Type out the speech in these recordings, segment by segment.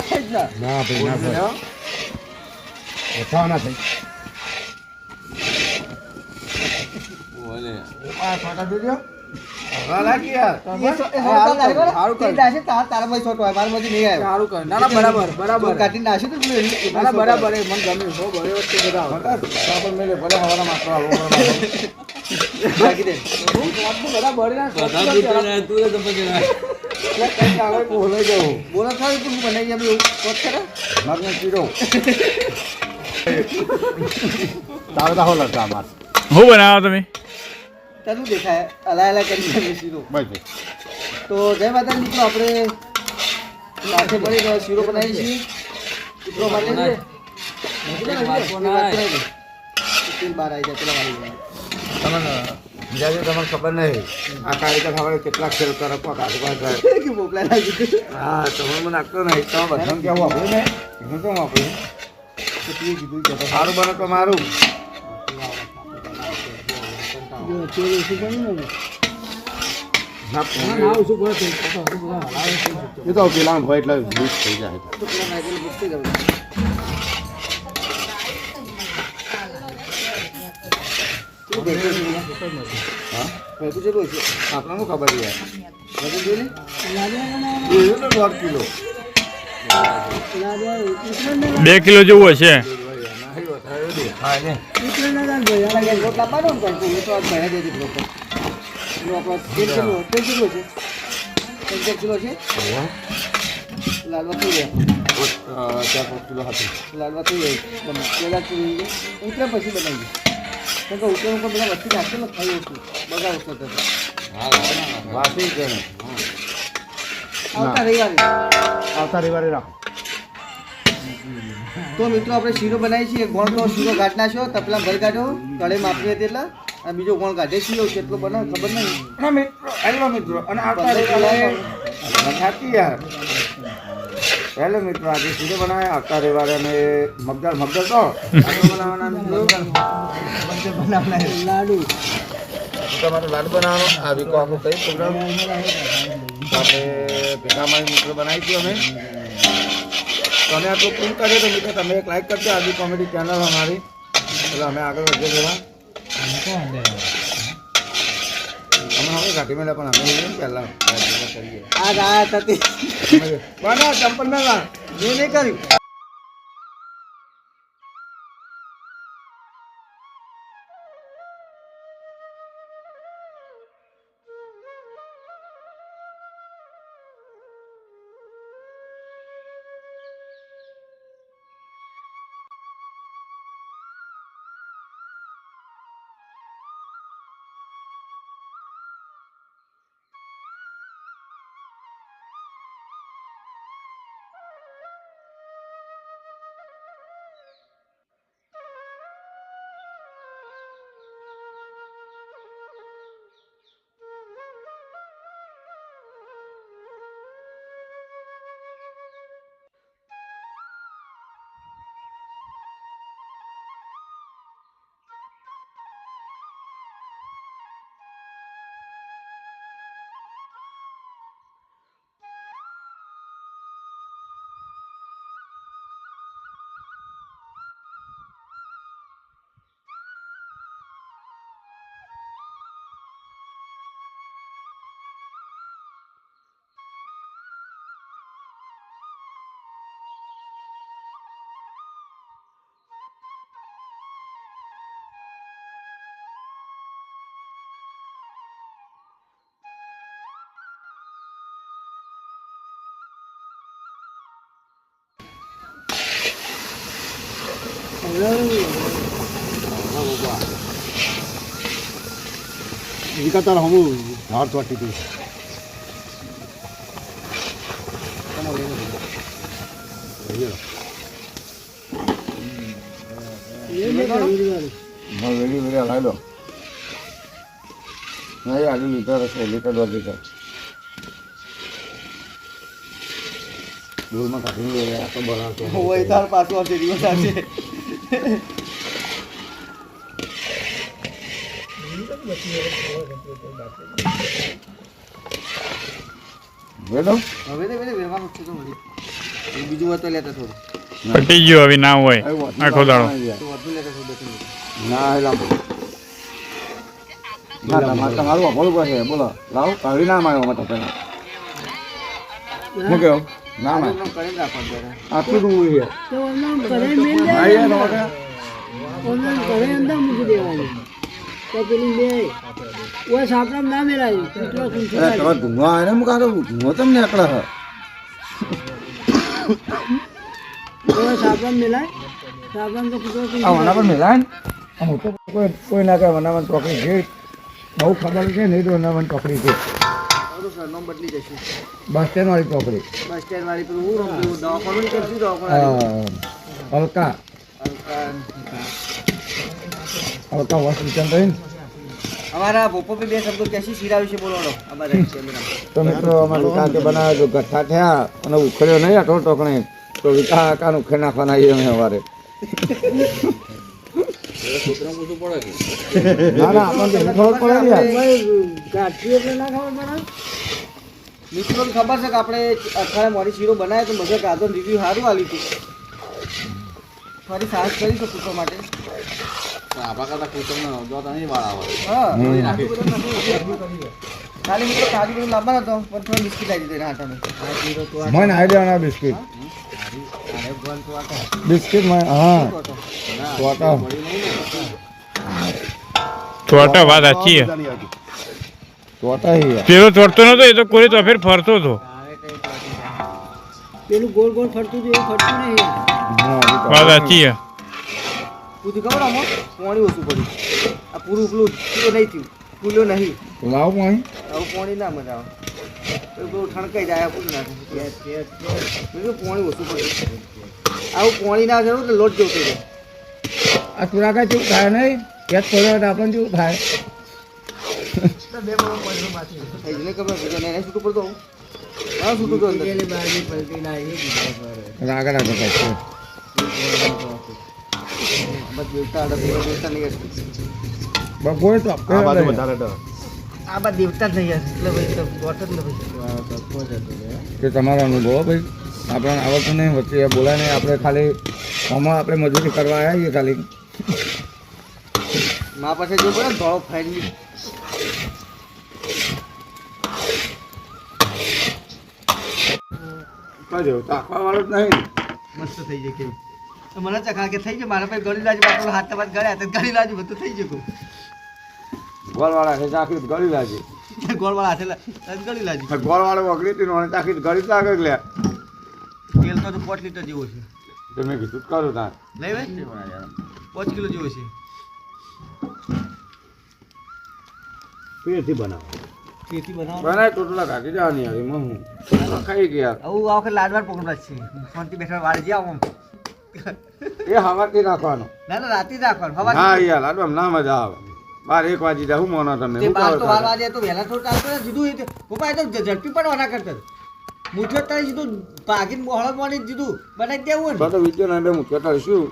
થાય જ ને. ના ભાઈ ના ભાઈ. ઓછા ના થાય આ ફાટા જોજો બરાબર હું જાય. કઈ આવે બોલે જવું બોલો તું બનાવી આપે એવું કોટ કરે? મારને ચીડો તારે તો હોલા તા માર શું બનાવો તમે તારું દેખાય અલા અલા કરી નાખે શીરો બસ તો જય માતા મિત્રો આપણે સાથે મળી શીરો બનાવીએ છીએ મિત્રો માટે બહાર આવી જાય પેલા જાય. બીજાને તમને ખબર નહીં. આ કારીગર હવે કેટલા ખેલ કરે કોક આજુબાજુ જાય કે મોકલાઈ નાખ્યું હા તમે મને નાખતો નહીં. તમે બધાને કેવું વાપર્યું ને? એનું કેમ વાપર્યું? તો તું એ કીધું કે સારું બને તો મારું. એ તો પેલા હોય એટલે થઈ જાય. દે છે. એનું આપણો? તેલ કેટલું છે? કિલો? લાલવા થઈ ગયા. ચાર પાંચ કિલો હતું લાલવા થઈ તો ઉતરે પછી બનાવી કેમ કે ઉતરે ઉપર બધા વસ્તુ નાખે ને ખાઈ ઓછું બગાડ ઓછો થતો વાસી કે આવતા રવિવારે. આવતા રવિવારે રાખો. તો મિત્રો આપણે શીરો બનાવીએ છીએ. ગોળનો શીરો કાઢ નાખ્યો તપલા ભાઈ કાઢ્યો તળે માપીએ તેટલા અને બીજો ગોળ કાઢે શીરો કેટલો બનાવે ખબર નહીં. મિત્રો. હેલો મિત્રો. અને આવતા રવિવારે થાકી યાર પહેલે મિત્રો આજે સીધો બનાવે આવતા રવિવારે અમે મગદર મગદર તો. બનાવવાના લાડુ. તમારો લાડુ બનાવવાનો? આ વીકો આપણો કઈ પ્રોગ્રામ આપણે ભેગા મારી મિત્રો બનાવી હતી અમે. તમે આટલું પૂર્ણ કર્યો તો મિત્રો તમે એક લાઈક કરજો. આદિ કોમેડી ચેનલ અમારી. એટલે અમે આગળ વધીએ જવા. અમે હવે ઘાટી મેળા પણ અમે પહેલાં કરીએ. આ રાત હતી ચંપલ ના મેં નહીં કર્યું. વિકતાર હમું ધાર ચોટી હતી વેલી વેલી હલાવી લો નહીં આલુ લીટર હશે લીટર દોઢ લીટર દૂરમાં કાઢીને આ તો બનાવતો હોય તાર પાછું આવશે દિવસ આવશે પટી ગયો હવે ના હોય. આખો દાડો. ના ના. તમારે બોલો. લાવો. કાઢી ના માર્યો તો પેલા કેવું ના ના. આટલું અંદર મૂકી ના કોઈ કોઈ ના કહે વનાવન ટોકરી છે. બહુ ખબર છે નહીં તો વનાવન ટોકરી છે. થોડું સરનામું બદલી જશે બસ સ્ટેન્ડ વાળી ટોકરી બસ સ્ટેન્ડ વાળી પેલું હું રમતું દવાખાનું કરશું દવાખાનું હા હલકા. હલકા. હોસ્પિટલ રહીને અમારા ભોપોપી બે શબ્દો કેસી શીરા વિશે બોલવાનો. અમારા તો મિત્રો અમારે કાકે બનાવ્યો તો ગઠ્ઠા થયા અને ઉખડ્યો નહીં આટલો ટોકણે તો વિકા કાન ઉખેડ નાખવાના આવીએ અમે સવારે ના ના આપણને ખબર પડે ગાંઠી એટલે ના ખબર પડે? મિત્રોને ખબર છે કે આપણે અઠવાડિયે મોડી શીરો બનાવ્યો તો મજા કાદો રિવ્યુ સારું આલ્યું હતું. ફરી સાહસ કરીશું પૂછવા માટે. આપણા કરતા કુટુંબ જો તો નહીં વાળા આવે ખાલી મિત્રો કાજુ બધું લાંબા હતો પણ થોડો બિસ્કીટ આવી દીધો હાથમાં. મને આવી દેવાના બિસ્કિટ. બિસ્કિટ હા. ચોટા વાત સાચી છે. ટોટા હી યાર. પેલો ચોટતો નતો એ તો કોઈ તો ફેર ફરતો હતો. પેલું ગોળ ગોળ ફરતું હતું એવું ફરતું નહીં હા હજી તો. વાત સાચી છે પૂછ્યું ખબર આમાં પાણી ઓછું પડ્યું આ પૂરું પેલું પૂરું નહીં થયું ફૂલ્યો નહીં. લાવો પાણી. આવું પાણી ના મજા આવે. તો પેલું ઠણકાઈ જાય પૂરું ના થાય. બીજું પાણી ઓછું પડ્યું આવું પાણી ના જરૂર તો લોટ જેવું થઈ જાય. આ તુરા કાંઈ ચેવું થાય નહીં. યાદ પડ્યો તો આપણને ચેવું થાય. થઈ જને ખબર છે. એને છૂટું પડતો હા છૂટું તો અંદર રાગા રાગા થાય છે બસ દેવતા આડા દેવતા દેવતા નહીં તો આ બા દેવતા જ નહીં એટલે ભાઈ તો ગોટ જ નથી કે તમારો અનુભવ ભાઈ. આપણને આવડતું નહીં વચ્ચે બોલાય નહીં આપણે ખાલી આમાં આપણે મજૂરી કરવા આવ્યા છીએ ખાલી. મા પાસે જો પડે ધોળો ફાઈન વાળું જ નહીં. મસ્ત થઈ જાય કેવું. મને ચખા કે થઈ જાય મારા પાસે ગળી લાજુ બાટલો હાથ તમારે ગળ્યા તો ગળી લાજુ બધું થઈ જાય ગોળવાળા છે ચાકરી ગળી લાગી ગોળવાળા છે ગળી લાજુ. ગોળવાળો વગડી હતી ને ચાકરી તો ગળી લાગે લે તેલ તો પાંચ લીટર જેવો છે. તો કીધું કરો કરું તાર. નહીં ભાઈ પાંચ કિલો જેવો છે પેરથી બનાવો. બનાય ટોટલા કાઢી જવાની યાર એમાં હું? ખાઈ ગયા. આવું આ વખત લાડવાર પકડવા છે. શાંતિ બેઠા વાળી જાવ આમ. એ હવાથી નાખવાનો. ના ના રાતે જ હવા ના યાર લાડવા ના મજા આવે. બાર એક વાગી જાય હું મોનો તમે? તે હું બાર કરો તો વાર વાગે તો વહેલા થોડું ચાલતું ને સીધું એ તો પપ્પા એ તો ઝડપી પડવાના કરતા મુઠ્ઠો તારી જીધું ભાગીને મોહળો મોની જ દીધું બનાવી દેવું ને. તો વિદ્યો ના બે મુખ્ય તારે શું?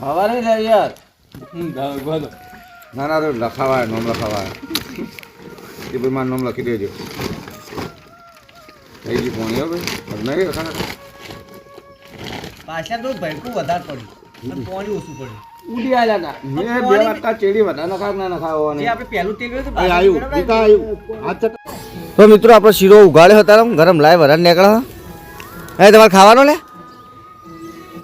હવા નહીં લે યાર. બોલો. ના ના તો લખાવાય નોમ લખાવાય. એ ભાઈ મારું નામ લખી દેજો. થઈ ગયું કોણ ભાઈ. નહીં પાછા તો ભયકું વધારે પડ્યું. અને પાણી ઓછું પડ્યું. ઉડી મેં બે વાટકા ચેડી વધારે નખાવ ના નખાવો જે આપણે પહેલું તેલ ગયું આવ્યું તો મિત્રો આપણો શીરો ઉગાડ્યો હતા ગરમ લાય વરાળ નીકળ્યો હે. તમારે ખાવાનો લે